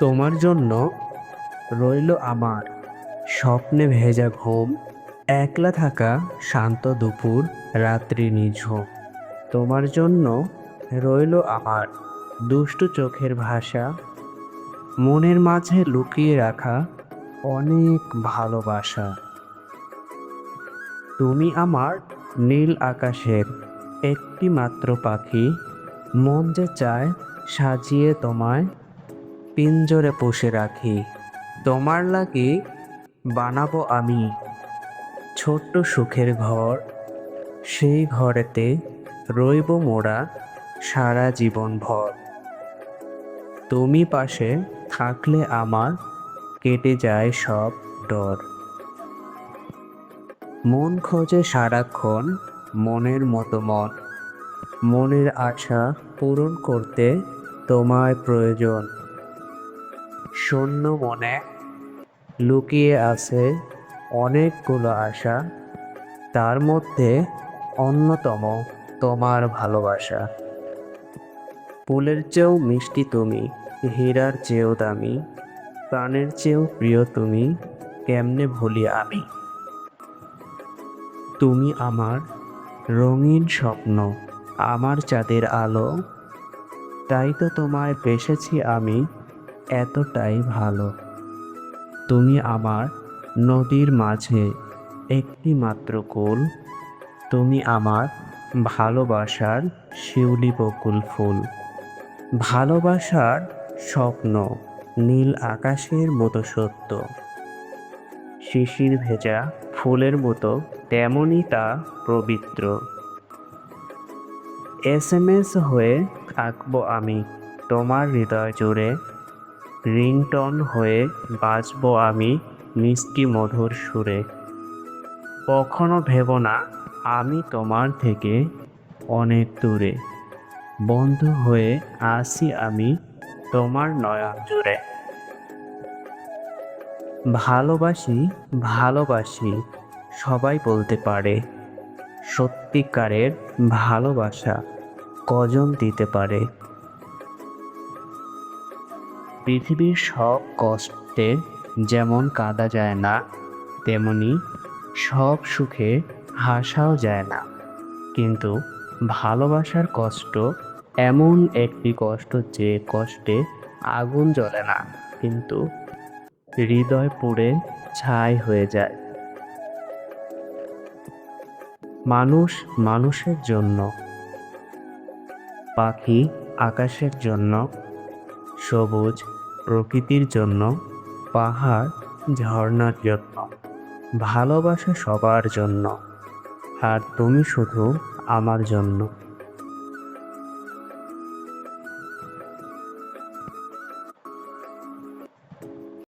তোমার জন্য রইল আমার স্বপ্নে ভেজা ঘুম। একলা থাকা শান্ত দুপুর, রাত্রি নিঝুম। তোমার জন্য রইল আমার দুষ্টু চোখের ভাষা। মনের মাঝে লুকিয়ে রাখা অনেক ভালোবাসা। তুমি আমার নীল আকাশের একটি মাত্র পাখি। মন যে চায় সাজিয়ে তোমায় পিঞ্জরে পুষে রাখি। তোমার লাগি বানাবো আমি। ছোট্ট সুখের ঘর, সেই ঘরেতে রইব মোরা সারা জীবন ভর তুমি পাশে থাকলে আমার কেটে যায় সব ডর। মন খোঁজে সারাক্ষণ মনের মতো মন। মনের আশা পূরণ করতে তোমায় প্রয়োজন। শূন্য মনে লুকিয়ে আছে অনেকগুলো আশা, তার মধ্যে অন্যতম তোমার ভালোবাসা। ফুলের চেয়েও মিষ্টি তুমি, হীরার চেয়েও দামি, প্রাণের চেয়েও প্রিয় তুমি, কেমনে ভুলি আমি? তুমি আমার রঙিন স্বপ্ন, আমার চাঁদের আলো, তাই তো তোমায় বেসেছি আমি এতটাই ভালো। তুমি আমার নদীর মাঝে একটি মাত্র কোল। তুমি আমার ভালোবাসার শিউলি বকুল ফুল। ভালোবাসার স্বপ্ন নীল আকাশের মতো সত্য। শিশির ভেজা ফুলের মতো তেমনই তা পবিত্র। এস এম এস হয়ে থাকব আমি তোমার হৃদয় জুড়ে। রিংটন হয়ে বাজবো আমি মিষ্টি মধুর সুরে। কখনো ভেব না, আমি তোমার থেকে অনেক দূরে। বন্ধু হয়ে আসি আমি তোমার নয়ন জুড়ে। ভালোবাসি ভালোবাসি, সবাই বলতে পারে। সত্যিকারের ভালোবাসা কজন দিতে পারে? পৃথিবীর সব কষ্টে যেমন কাঁদা যায় না, তেমনি সব সুখে হাসাও যায় না। কিন্তু ভালোবাসার কষ্ট এমন একটি কষ্ট যে কষ্টে আগুন জ্বলে না, কিন্তু হৃদয় পুড়ে ছাই হয়ে যায়। মানুষ মানুষের জন্য, পাখি আকাশের জন্য সবুজ প্রকৃতির জন্য পাহাড় ঝর্ণার জন্য। ভালোবাসা সবার জন্য। আর তুমি শুধু আমার জন্য।